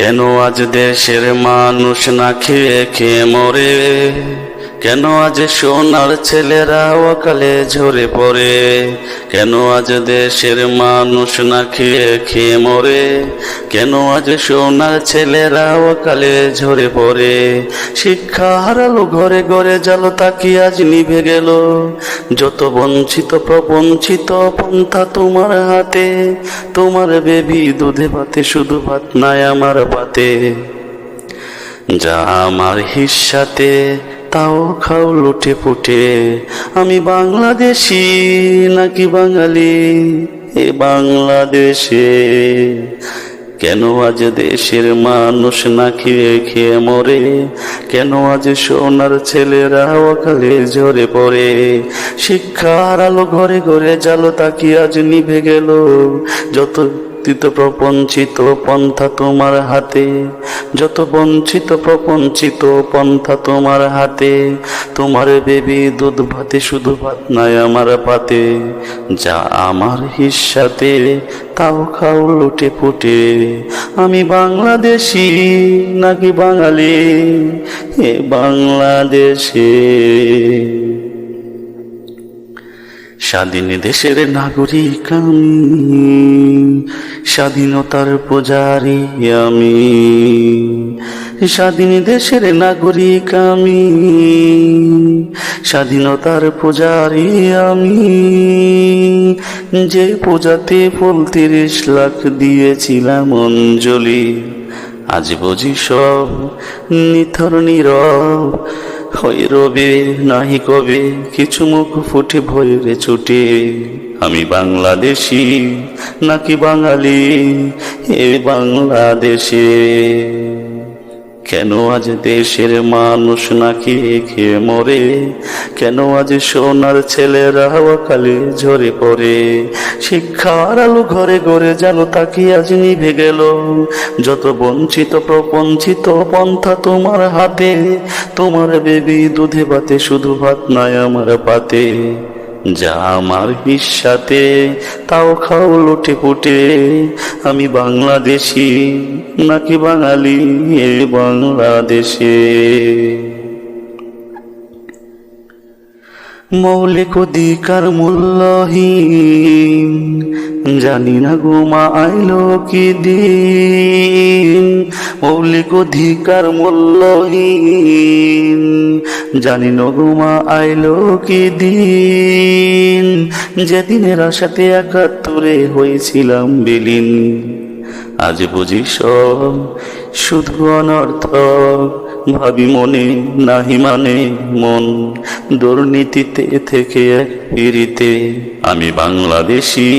কেন আজ দেশের মানুষ না খেয়ে খেয়ে মরে? কেন আজ সোনার ছেলেরা অকালে ঝরে পড়ে? কেন আজ দেশের মানুষ না খেয়ে খেয়ে মরে? কেন আজ সোনার ছেলেরা অকালে ঝরে পড়ে? শিক্ষা হারালো, ঘরে ঘরে জালো তাকি আজ নিভে গেল। যত বঞ্চিত, প্রবঞ্চিত পন্থা তোমার হাতে, তোমার বেবি দুধে ভাতে, শুধু ভাত নাই আমার পাতে। যা আমার হিসাতে তাও খাও লুটে পুটে। আমি বাংলাদেশি নাকি বাঙালি? এ বাংলাদেশে কেন আজ দেশের মানুষ না খেয়ে খেয়ে মরে? কেন আজ সোনার ছেলেরা অকালে ঝরে পড়ে? শিক্ষার আলো ঘরে ঘরে জালো তাকি আজ নিভে গেল। যত যত প্রপঞ্চিত পন্থা তোমার হাতে। যত বঞ্চিত প্রপঞ্চিত পন্থা তোমার হাতে, তোমার বেবি দুধ ভাতে, শুধু ভাত নাই আমার পাতে। যা আমার হিসাতে, তাও খাও লুটে ফুটে আমি বাংলাদেশি নাকি বাঙালি? এ বাংলাদেশে। স্বাধীন দেশের নাগরিক আমি, স্বাধীনতার পূজারি আমি, স্বাধীন দেশের নাগরিক আমি, স্বাধীনতার পূজারি আমি। যে পূজাতে ফুল তিরিশ লাখ দিয়েছিলাম অঞ্জলি, আজ বুঝি সব নিথর নীরব হয়ে রবে, নাহি কবে কিছু মুখ ফুটে ভয়রে ছুটে। আমি বাংলাদেশি, নাকি বাঙালি? এ বাংলাদেশে। কেন আজ দেশের মানুষ নাকি খেয়ে মরে? কেন আজ সোনার ছেলেরা অকালে ঝরে পড়ে? শিক্ষার আলো ঘরে ঘরে যেন তাকি আজ নিভে গেল। যত বঞ্চিত প্রপঞ্চিত পন্থা তোমার হাতে, তোমার বেবি দুধে ভাতে শুধু ভাত নাই আমার পাতে। যা আমার হিসাতে, তাও খাও লুটে পুটে। আমি বাংলাদেশি, নাকি বাঙালি এ বাংলাদেশে? মৌলিক অধিকার মূল্যহীন। জানি না গোমা আইলো কি দিন? মৌলিক অধিকার মূল্যহীন। জানি না গোমা আইলো কি দিন? যেদিনের আশাতে একাত্তরে হয়েছিলাম বিলীন। আজ বুঝি সব শুধু অনর্থক। ভাবি মনে নাহি মানে মন। দুর্নীতিতে থেকে পিড়িতে আমি বাংলাদেশি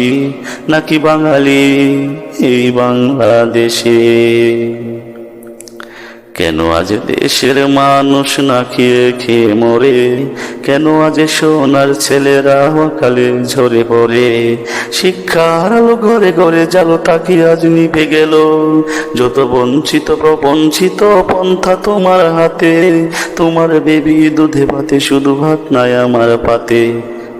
নাকি বাঙালি এই বাংলাদেশে? কেন আজ দেশের মানুষ না খেয়ে খেয়ে মরে? কেন আজ সোনার ছেলেরা অকালে ঝরে পড়ে? শিক্ষার আলো ঘরে ঘরে জালো তাকি আজ নিভে গেল? যত বঞ্চিত প্রবঞ্চিত পন্থা তোমার হাতে, তোমার বেবি দুধে ভাতে শুধু ভাত নাই আমার পাতে।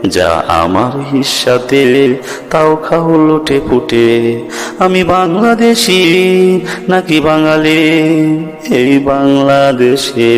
যা আমার হিসাতে তাও খাও লোটে ফুটে আমি বাংলাদেশি নাকি বাঙালি? এই বাংলাদেশে।